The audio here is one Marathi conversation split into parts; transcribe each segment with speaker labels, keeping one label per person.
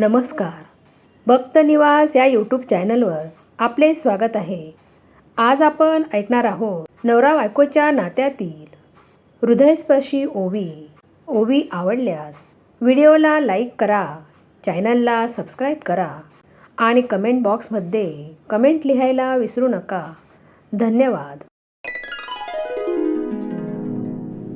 Speaker 1: नमस्कार. भक्त निवास या यूट्यूब चॅनलवर आपले स्वागत आहे. आज आपण ऐकणार आहोत नवरा बायकोच्या नात्यातील हृदयस्पर्शी ओवी. ओवी आवडल्यास व्हिडिओला लाईक करा चॅनलला सबस्क्राईब करा आणि कमेंट बॉक्समध्ये कमेंट लिहायला विसरू नका. धन्यवाद.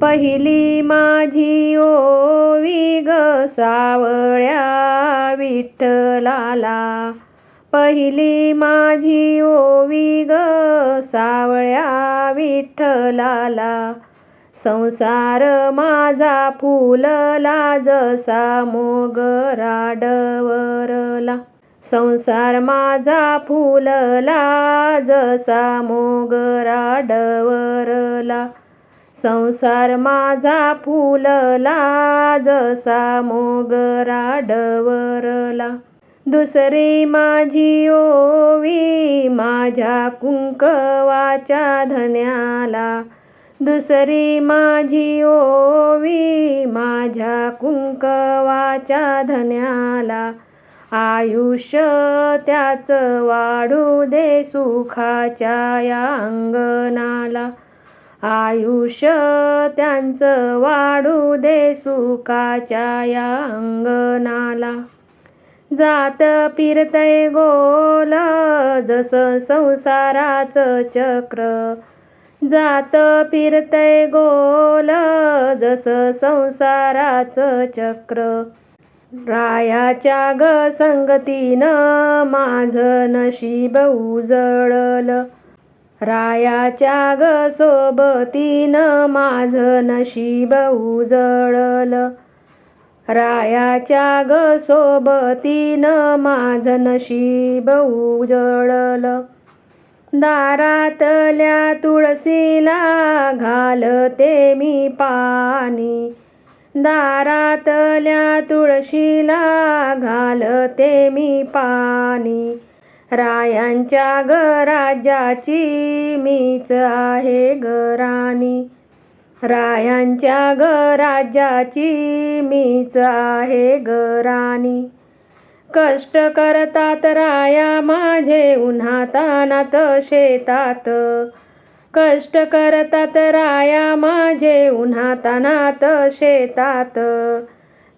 Speaker 1: पहिली माझी ओवी ग सावळ्या विठ्ठलाला. पहिली माझी ओवी ग सावळ्या विठ्ठलाला. संसार माझा फुलला जसा मोगरा डवरला संसार माझा फुलला जसा मोगरा डवरला संसार माझा फुलला जसा मोगरा डवरला दुसरी माझी ओवी माझ्या कुंकवाच्या धन्याला. दुसरी माझी ओवी माझ्या कुंकवाच्या धन्याला. आयुष्य त्याच वाढू दे सुखाच्या या अंगणाला. आयुष्य त्यांचं वाढू दे सुखाच्या या अंगणाला. जात फिरतय गोल जसं संसाराचं चक्र. जात फिरतय गोल जसं संसाराचं चक्र. रायाच्या ग संगतीनं माझं नशीब उजळलं. रायाच्या ग सोबतीनं माझं नशीब उजळलं. रायाच्या ग सोबतीनं माझं नशीब उजळलं. दारातल्या तुळशीला घालते मी पाणी. दारातल्या तुळशीला घालते मी पाणी. रायांच्या ग राज्याची मीच आहे गराणी रायांच्या ग राज्याची मीच आहे गराणी कष्ट करतात राया माझे उन्हातानात शेतात. कष्ट करतात राया माझे उन्हातानात शेतात.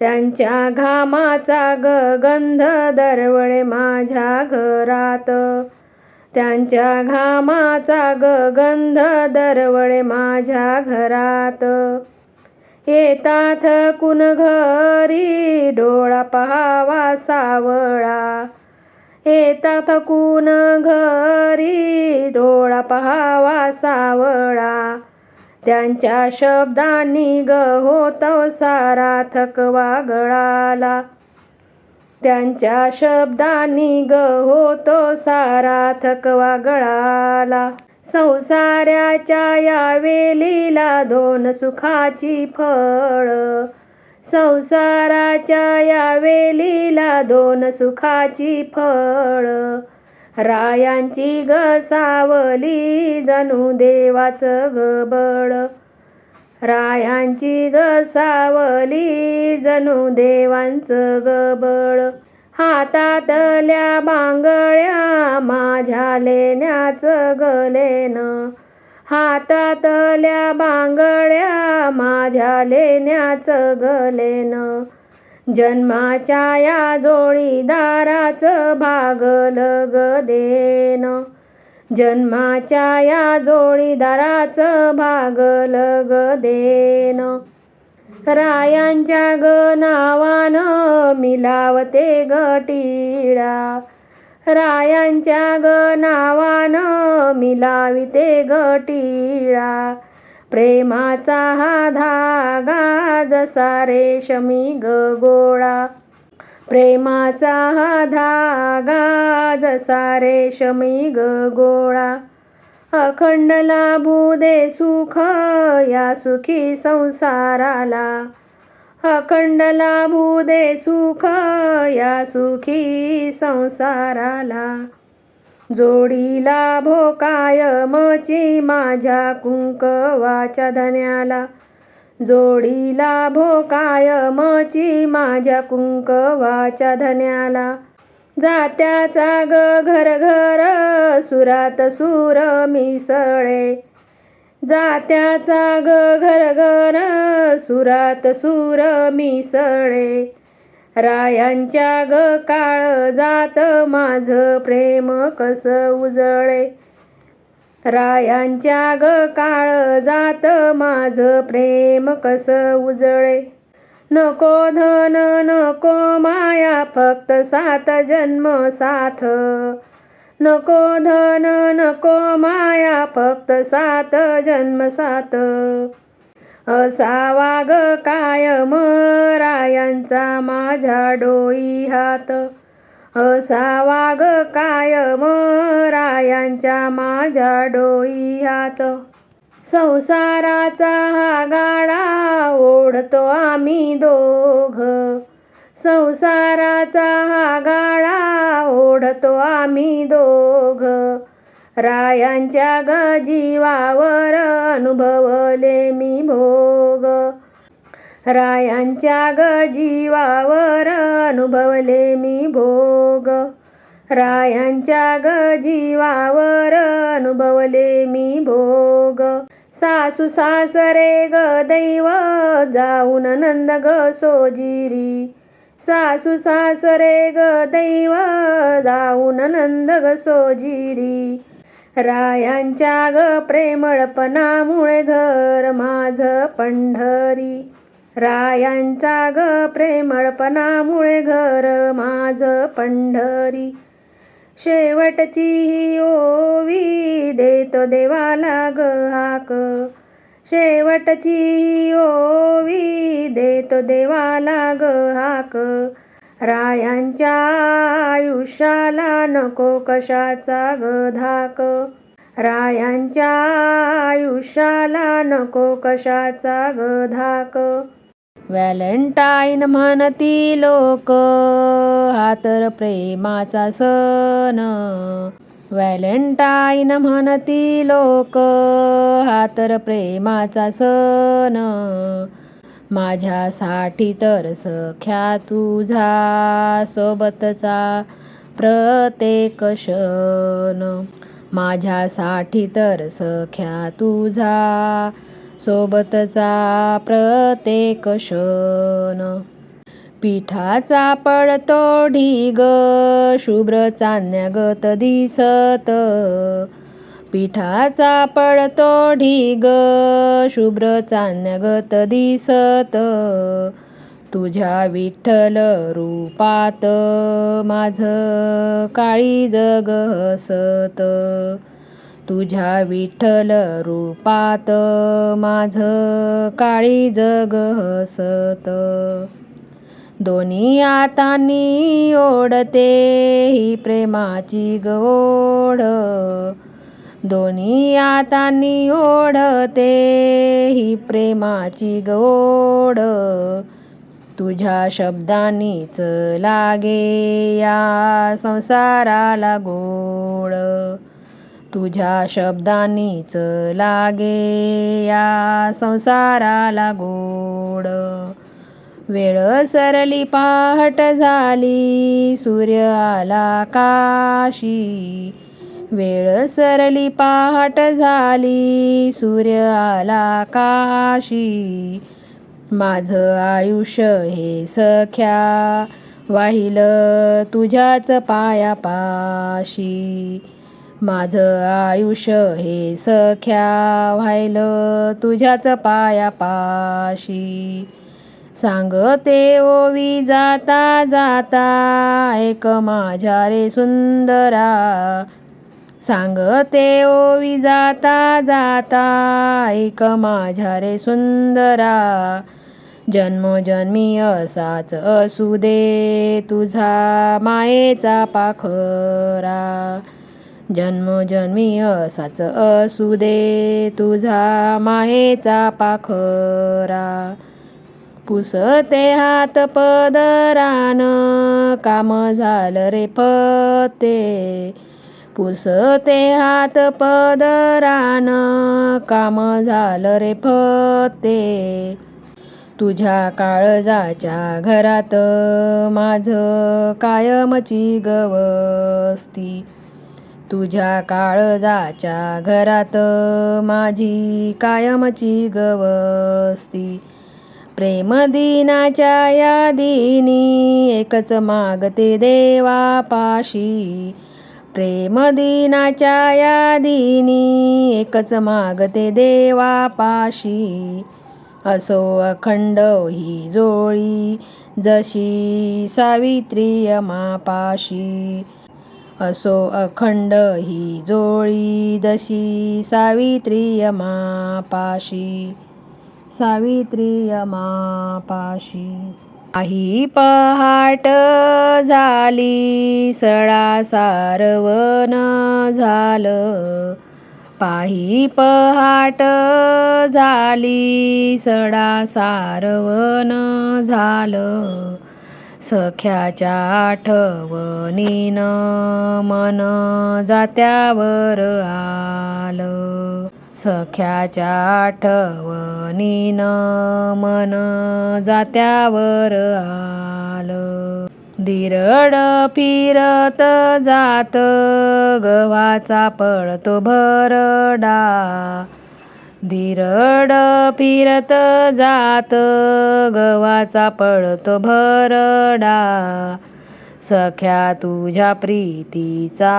Speaker 1: त्यांच्या घामाचा ग गंध दरवळे माझ्या घरात. त्यांच्या घामाचा ग गंध दरवळे माझ्या घरात. येतात कुण घरी डोळा पहावा सावळा. येतात कुण घरी डोळा पहावा सावळा. त्यांच्या शब्दांनी ग होतो सारा थकवा गळाला त्यांच्या शब्दांनी ग होतो सारा थकवा गळाला संसाराच्या या वेलीला दोन सुखाची फळ. संसाराच्या या वेलीला दोन सुखाची फळ. रायांची ग सावली जणू देवाचं गबळ रायांची ग सावली जणू देवांचं गबळ हातातल्या बांगड्या माझ्या लेण्याचं गलेन. हातातल्या बांगड्या माझ्या लेण्याचं गलेन. जन्माच्या या जोडीदाराचं भागल ग देन. जन्माच्या या जोडीदाराचं भागल ग देन. रायांच्या ग नावानं मिलावते गटीळा रायांच्या ग नावानं मिलाविते गटीळा प्रेमाचा हा धागा जसा रेशमी ग गोळा. प्रेमाचा हा धागा जसा रेशमी ग गोळा. अखंड लाभू दे सुख या सुखी संसाराला. अखंड लाभू दे सुख या सुखी संसाराला. जोडीला भो कायमची माझ्या कुंकवाच्या धन्याला. जोडीला भोकाय मची माझ्या कुंकवाच्या धन्याला. जात्याचा ग घर घर सुरात सुर मिसळे. जात्याचा ग घर घर सुरात सुर मिसळे. रायांच्या ग काळ जात माझं प्रेम कस उजळे. रायांच्या ग काळ जात माझं प्रेम कस उजळे. नको धन नको माया फक्त सात जन्म साथ. नको धन नको माया फक्त सात जन्म साथ. असावा ग कायम रायांचा माझ्या डोई हात. असावा ग कायम रायांच्या माझ्या डोई हात. संसाराचा हा गाडा ओढतो आम्ही दोघ. संसाराचा हा गाडा ओढतो आम्ही दोघ. रायांच्या ग जीवावर अनुभवले मी भोग. रायांच्या ग जीवावर अनुभवले मी भोग. रायांच्या ग जीवावर अनुभवले मी भोग. सासू सासरे ग दैव जाऊन नंद ग सोजिरी. सासू सासरे ग दैव जाऊन नंद ग सोजिरी. रायांच्या ग प्रेमळपणामुळे घर माझं पंढरी. रायांचा ग प्रेमळपणामुळे घर माझं पंढरी. शेवटची ही ओवी देतो देवाला ग हाक. शेवटची ही ओवी देतो देवाला ग हाक. रायांच्या आयुष्याला नको कशाचा ग धाक. रायांच्या आयुष्याला नको कशाचा ग धाक. व्हॅलेंटाईन म्हणती लोक हा तर प्रेमाचा सण. व्हॅलेंटाईन म्हणती लोक हा तर प्रेमाचा सण. माझ्यासाठी तर सख्या तुझा सोबतचा प्रत्येक क्षण. माझ्यासाठी तर सख्या तुझा सोबतचा प्रत्येक क्षण. पिठाचा पडतो ढीग शुभ्र चांदण्यागत दिसत. पिठाचा पडतो ढिग शुभ्र चान्यगत दिसत. तुझ्या विठ्ठल रूपात माझं काळी जग हसत. तुझ्या विठ्ठल रूपात माझं काळी जग हसत. दोन्ही हातांनी ओढते ही प्रेमाची गोड. दोन्ही हातांनी ओढते ही प्रेमाची गोड. तुझ्या शब्दांनीच लागे या संसाराला गोड. तुझ्या शब्दांनीच लागे या संसाराला गोड. वेळ सरली पहाट झाली सूर्य आला काशी. वेळ सरली पहाट झाली सूर्य आला काशी. माझं आयुष्य हे सख्या वाहिल तुझ्याच पायापाशी. माझं आयुष्य हे सख्या व्हायल तुझ्याच पायापाशी. सांगते ओवी जाता जाता ऐक माझ्या रे सुंदरा. सांगते ओवी जाता जाता ऐक माझ्या रे सुंदरा. जन्मोजन्मी असाच असू दे तुझा मायेचा पाखरा. जन्मोजन्मी असाच असू दे तुझा मायेचा पाखरा. पुसते हात पदरान काम झालं रे फते. पुसते हात पदरान काम झालं रे फते. तुझ्या काळजाच्या घरात माझं कायमची गवस्ती. तुझ्या काळजाच्या घरात माझी कायमची गवस्ती. प्रेमदिनाच्या यादीनी एकच मागते देवापाशी. प्रेम दिनाच्या या दिनी एकच मागते देवापाशी असो अखंड ही जोळी जशी सावित्री मापाशी असो अखंड ही जोळी जशी सावित्री मापाशी सावित्री मापाशी काही पहाट झाली सडा सारवण झालं. पाही पहाट झाली सडा सारवण झालं. सख्याच्या आठवणीनं मन जात्यावर आलं. सख्याच्या आठवणीनं मन जात्यावर आलं. दिरड फिरत जात गव्हाचा पळतो भरडा. दिरड फिरत जात गव्हाचा पळतो भरडा. सख्या तुझ्या प्रीतीचा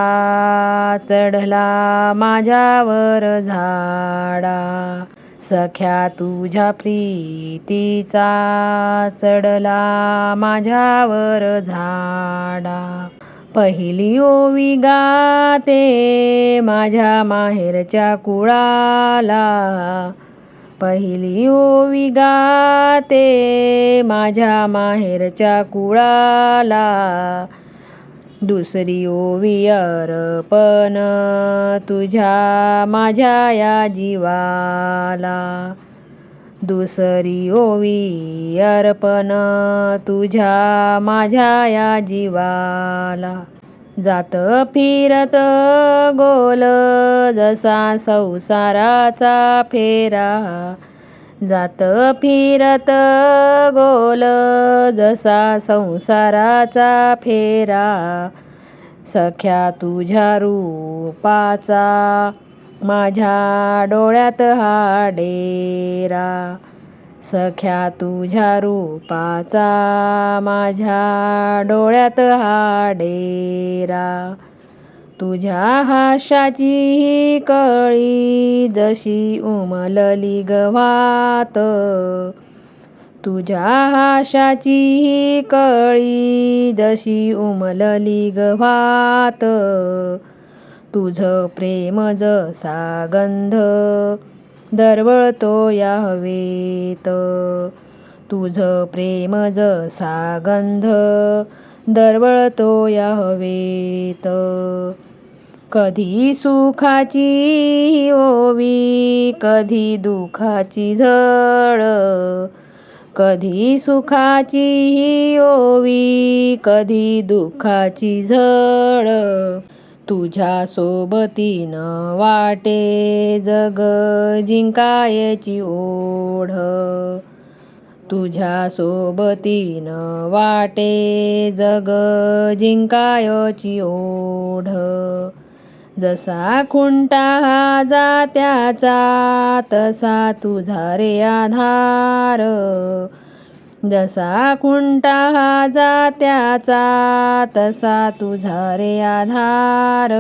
Speaker 1: चढला माझ्यावर झाडा. सख्या तुझ्या प्रीतीचा चढला माझ्यावर झाडा. पहिली ओवी गाते माझ्या माहेरच्या कुळाला. पहिली ओवी गाते माझ्या माहेरच्या कुळाला. दुसरी ओवी अर्पण तुझ्या माझ्या या जीवाला. दुसरी ओवी अर्पण तुझ्या माझ्या या जीवाला. जात फिरत गोल जसा संसाराचा फेरा. जात फिरत गोल जसा संसाराचा फेरा. सख्या तुझ्या रूपाचा माझ्या डोळ्यात हा डेरा. सख्या तुझ्या रूपाचा माझ्या डोळ्यात हा डेरा. तुझ्या हाशाची ही कळी जशी उमलली गव्हात. तुझ्या हाशाची ही कळी जशी उमलली गव्हात. तुझं प्रेम जसा गंध दरवळतो या हवेत. तुझं प्रेम जसा गंध दरवळतो या हवेत. कधी सुखाची ओवी कधी दुखाची झळ कधी सुखाची ही ओवी कधी दुःखाची झळ. तुझ्या सोबतीनं वाटे जग जिंकायची ओढ. तुझ्या सोबतीनं वाटे जग जिंकायची ओढ. जसा खुंटा हा जात्याचा तसा तुझा रे आधार. जसा कुंटा हा जात्याचा तसा तुझा रे आधार.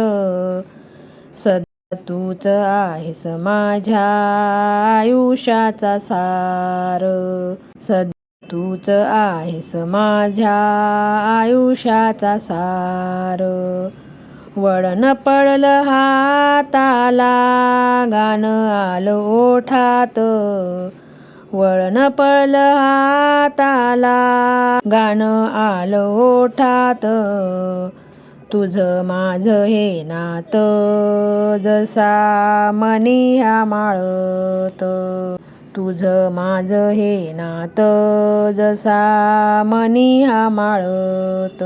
Speaker 1: सदा तूच आहेस माझ्या आयुष्याचा सार. सदा तूच आहेस माझ्या आयुष्याचा सार. वळण पडलं हाताला गाणं आलं ओठात. वळण पडलं हाताला. गाणं आलं ओठात. तुझं माझं हे नात. जसा मनी ह्या माळत. तुझं माझं हे नात. जसा मनी हा माळत.